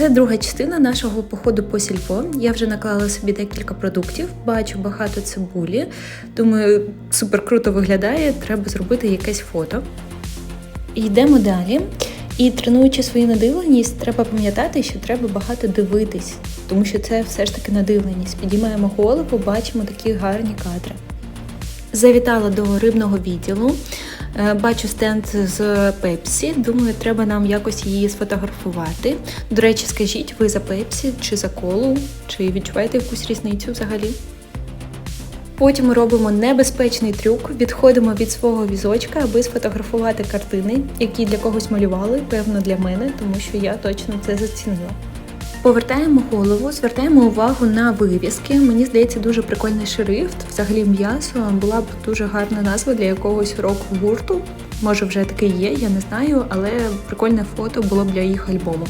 Це друга частина нашого походу по сільпо. Я вже наклала собі декілька продуктів, бачу багато цибулі. Думаю, супер круто виглядає. Треба зробити якесь фото. Йдемо далі. І тренуючи свою надивленість, треба пам'ятати, що треба багато дивитись, тому що це все ж таки надивленість. Підіймаємо голову, бачимо такі гарні кадри. Завітала до рибного відділу. Е, Бачу стенд з Пепсі. Думаю, треба нам якось її сфотографувати. До речі, скажіть, ви за Пепсі чи за колу? Чи відчуваєте якусь різницю взагалі? Потім ми робимо небезпечний трюк, відходимо від свого візочка, аби сфотографувати картини, які для когось малювали, певно, для мене, тому що я точно це зацінила. Повертаємо голову, звертаємо увагу на вивіски. Мені здається, дуже прикольний шрифт. Взагалі м'ясо була б дуже гарна назва для якогось рок-гурту. Може, вже такий є, я не знаю, але прикольне фото було б для їх альбому.